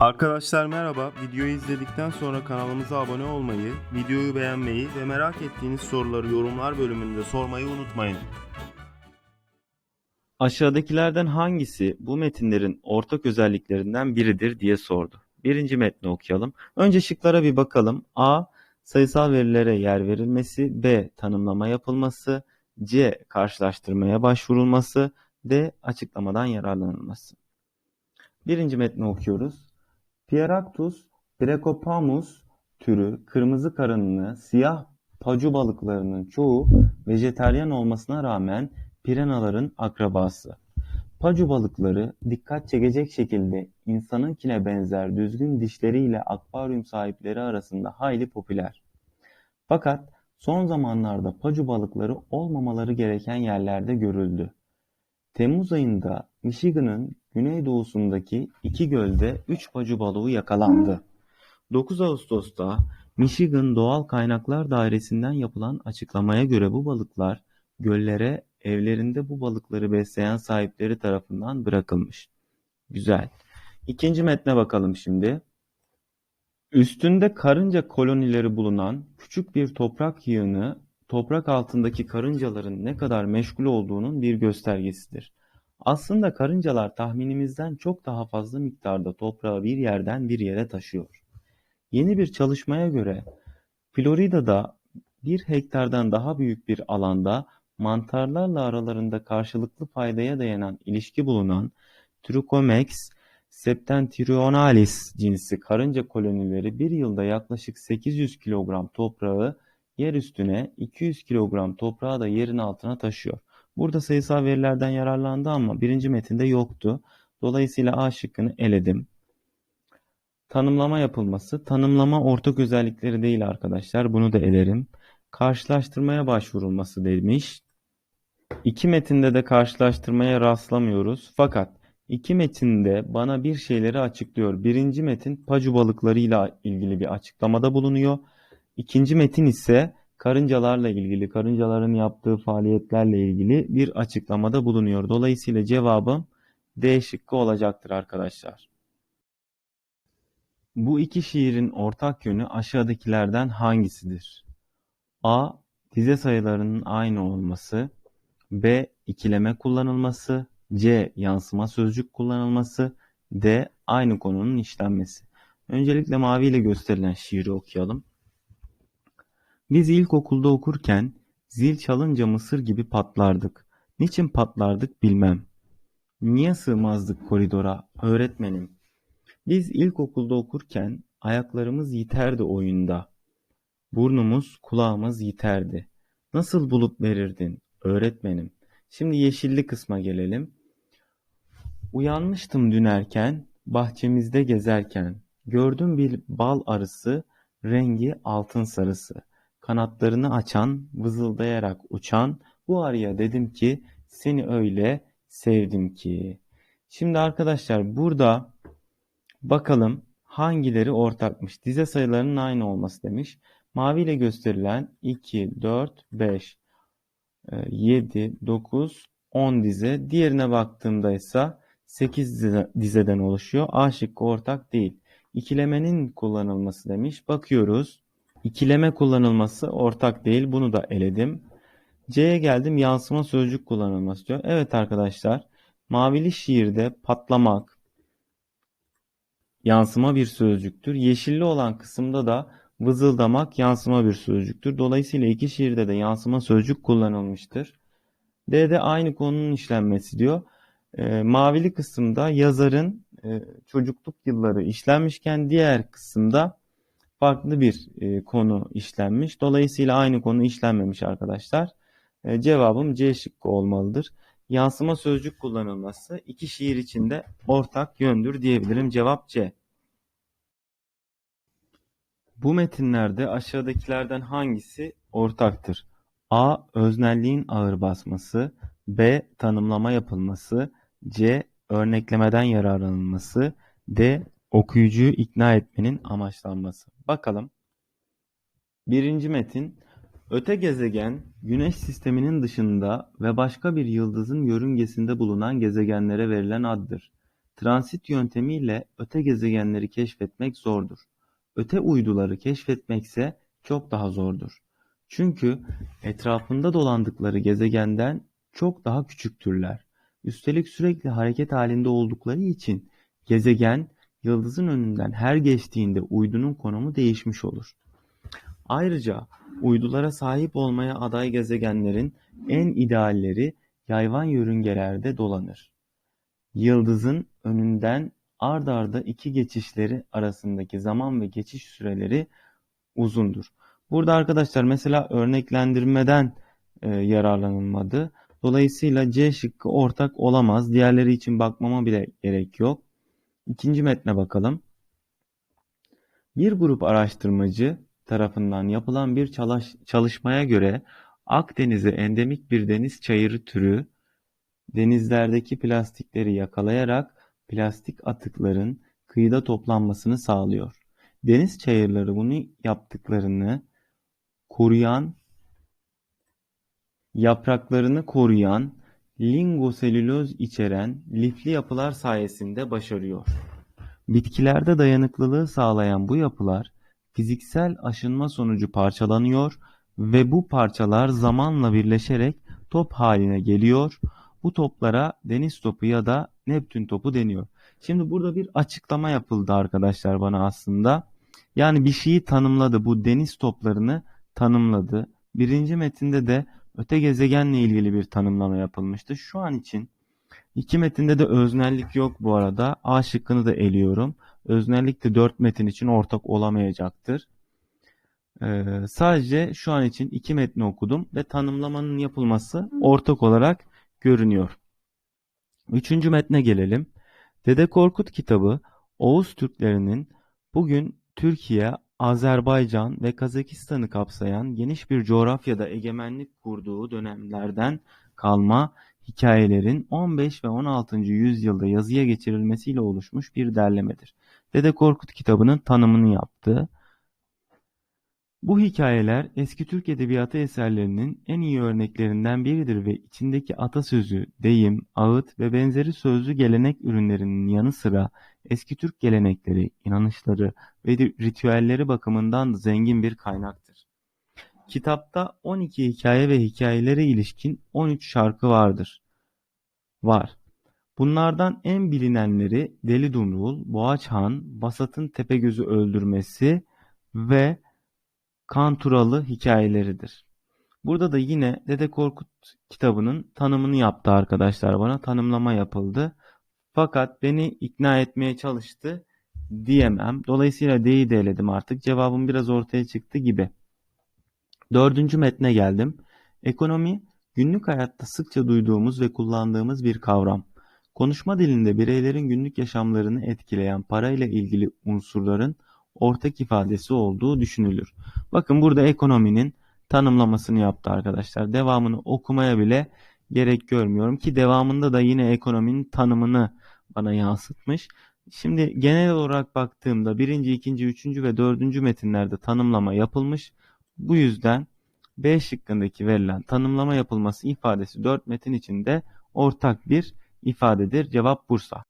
Arkadaşlar merhaba. Videoyu izledikten sonra kanalımıza abone olmayı, videoyu beğenmeyi ve merak ettiğiniz soruları yorumlar bölümünde sormayı unutmayın. Aşağıdakilerden hangisi bu metinlerin ortak özelliklerinden biridir diye sordu. Birinci metni okuyalım. Önce şıklara bir bakalım. A. Sayısal verilere yer verilmesi. B. Tanımlama yapılması. C. Karşılaştırmaya başvurulması. D. Açıklamadan yararlanılması. Birinci metni okuyoruz. Pieractus brecopamus türü kırmızı karınlı siyah pacu balıklarının çoğu vejetaryen olmasına rağmen pirenaların akrabası. Pacu balıkları dikkat çekecek şekilde insanınkine benzer düzgün dişleriyle akvaryum sahipleri arasında hayli popüler. Fakat son zamanlarda pacu balıkları olmamaları gereken yerlerde görüldü. Temmuz ayında Michigan'ın güneydoğusundaki iki gölde 3 pacu balığı yakalandı. 9 Ağustos'ta Michigan Doğal Kaynaklar Dairesi'nden yapılan açıklamaya göre bu balıklar göllere evlerinde bu balıkları besleyen sahipleri tarafından bırakılmış. Güzel. İkinci metne bakalım şimdi. Üstünde karınca kolonileri bulunan küçük bir toprak yığını toprak altındaki karıncaların ne kadar meşgul olduğunun bir göstergesidir. Aslında karıncalar tahminimizden çok daha fazla miktarda toprağı bir yerden bir yere taşıyor. Yeni bir çalışmaya göre Florida'da bir hektardan daha büyük bir alanda mantarlarla aralarında karşılıklı faydaya dayanan ilişki bulunan Trichomex septentrionalis cinsi karınca kolonileri bir yılda yaklaşık 800 kilogram toprağı yer üstüne 200 kilogram toprağı da yerin altına taşıyor. Burada sayısal verilerden yararlandı ama birinci metinde yoktu. Dolayısıyla A şıkkını eledim. Tanımlama yapılması. Tanımlama ortak özellikleri değil arkadaşlar. Bunu da elerim. Karşılaştırmaya başvurulması demiş. İki metinde de karşılaştırmaya rastlamıyoruz. Fakat iki metinde bana bir şeyleri açıklıyor. Birinci metin pacu balıklarıyla ilgili bir açıklamada bulunuyor. İkinci metin ise karıncalarla ilgili, karıncaların yaptığı faaliyetlerle ilgili bir açıklamada bulunuyor. Dolayısıyla cevabım D şıkkı olacaktır arkadaşlar. Bu iki şiirin ortak yönü aşağıdakilerden hangisidir? A. Dize sayılarının aynı olması. B. ikileme kullanılması. C. Yansıma sözcük kullanılması. D. Aynı konunun işlenmesi. Öncelikle maviyle gösterilen şiiri okuyalım. Biz ilkokulda okurken zil çalınca mısır gibi patlardık. Niçin patlardık bilmem. Niye sığmazdık koridora öğretmenim? Biz ilkokulda okurken ayaklarımız yiterdi oyunda. Burnumuz, kulağımız yiterdi. Nasıl bulup verirdin öğretmenim? Şimdi yeşilli kısma gelelim. Uyanmıştım dün erken, bahçemizde gezerken. Gördüm bir bal arısı, rengi altın sarısı. Kanatlarını açan, vızıldayarak uçan, bu arıya dedim ki, seni öyle sevdim ki. Şimdi arkadaşlar burada bakalım hangileri ortakmış. Dize sayılarının aynı olması demiş. Mavi ile gösterilen 2, 4, 5, 7, 9, 10 dize. Diğerine baktığımda ise 8 dize- dizeden oluşuyor. A şıkkı ortak değil. İkilemenin kullanılması demiş. Bakıyoruz. İkileme kullanılması ortak değil. Bunu da eledim. C'ye geldim. Yansıma sözcük kullanılması diyor. Evet arkadaşlar. Mavili şiirde patlamak yansıma bir sözcüktür. Yeşilli olan kısımda da vızıldamak yansıma bir sözcüktür. Dolayısıyla iki şiirde de yansıma sözcük kullanılmıştır. D'de aynı konunun işlenmesi diyor. E, mavili kısımda yazarın e, çocukluk yılları işlenmişken diğer kısımda farklı bir e, konu işlenmiş. Dolayısıyla aynı konu işlenmemiş arkadaşlar. E, cevabım C şıkkı olmalıdır. Yansıma sözcük kullanılması iki şiir içinde ortak yöndür diyebilirim. Cevap C. Bu metinlerde aşağıdakilerden hangisi ortaktır? A. Öznelliğin ağır basması. B. Tanımlama yapılması. C. Örneklemeden yararlanılması. D. Okuyucuyu ikna etmenin amaçlanması. Bakalım. Birinci metin. Öte gezegen, Güneş sisteminin dışında ve başka bir yıldızın yörüngesinde bulunan gezegenlere verilen addır. Transit yöntemiyle öte gezegenleri keşfetmek zordur. Öte uyduları keşfetmekse çok daha zordur. Çünkü etrafında dolandıkları gezegenden çok daha küçüktürler. Üstelik sürekli hareket halinde oldukları için gezegen yıldızın önünden her geçtiğinde uydunun konumu değişmiş olur. Ayrıca uydulara sahip olmaya aday gezegenlerin en idealleri yayvan yörüngelerde dolanır. Yıldızın önünden ard arda iki geçişleri arasındaki zaman ve geçiş süreleri uzundur. Burada arkadaşlar mesela örneklendirmeden e, yararlanılmadı. Dolayısıyla C şıkkı ortak olamaz. Diğerleri için bakmama bile gerek yok. İkinci metne bakalım. Bir grup araştırmacı tarafından yapılan bir çalış- çalışmaya göre Akdeniz'e endemik bir deniz çayırı türü denizlerdeki plastikleri yakalayarak plastik atıkların kıyıda toplanmasını sağlıyor. Deniz çayırları bunu yaptıklarını koruyan, yapraklarını koruyan, lingoselüloz içeren lifli yapılar sayesinde başarıyor. Bitkilerde dayanıklılığı sağlayan bu yapılar fiziksel aşınma sonucu parçalanıyor ve bu parçalar zamanla birleşerek top haline geliyor. Bu toplara deniz topu ya da Neptün topu deniyor. Şimdi burada bir açıklama yapıldı arkadaşlar bana aslında. Yani bir şeyi tanımladı. Bu deniz toplarını tanımladı. Birinci metinde de öte gezegenle ilgili bir tanımlama yapılmıştı. Şu an için iki metinde de öznellik yok bu arada. A şıkkını da eliyorum. Öznellik de 4 metin için ortak olamayacaktır. Ee, sadece şu an için iki metni okudum ve tanımlamanın yapılması ortak olarak görünüyor. Üçüncü metne gelelim. Dede Korkut kitabı Oğuz Türklerinin bugün Türkiye, Azerbaycan ve Kazakistan'ı kapsayan geniş bir coğrafyada egemenlik kurduğu dönemlerden kalma hikayelerin 15 ve 16. yüzyılda yazıya geçirilmesiyle oluşmuş bir derlemedir. Dede Korkut kitabının tanımını yaptı. Bu hikayeler eski Türk edebiyatı eserlerinin en iyi örneklerinden biridir ve içindeki atasözü, deyim, ağıt ve benzeri sözlü gelenek ürünlerinin yanı sıra eski Türk gelenekleri, inanışları ve ritüelleri bakımından da zengin bir kaynaktır. Kitapta 12 hikaye ve hikayelere ilişkin 13 şarkı vardır. Var. Bunlardan en bilinenleri Deli Dumrul, Boğaçhan, Basat'ın Tepegöz'ü öldürmesi ve Kanturalı hikayeleridir. Burada da yine Dede Korkut kitabının tanımını yaptı arkadaşlar bana. Tanımlama yapıldı. Fakat beni ikna etmeye çalıştı diyemem. Dolayısıyla D'yi de eledim artık. Cevabım biraz ortaya çıktı gibi. Dördüncü metne geldim. Ekonomi, günlük hayatta sıkça duyduğumuz ve kullandığımız bir kavram. Konuşma dilinde bireylerin günlük yaşamlarını etkileyen parayla ilgili unsurların ortak ifadesi olduğu düşünülür. Bakın burada ekonominin tanımlamasını yaptı arkadaşlar. Devamını okumaya bile gerek görmüyorum ki devamında da yine ekonominin tanımını bana yansıtmış. Şimdi genel olarak baktığımda birinci, ikinci, üçüncü ve dördüncü metinlerde tanımlama yapılmış. Bu yüzden B şıkkındaki verilen tanımlama yapılması ifadesi dört metin içinde ortak bir ifadedir. Cevap Bursa.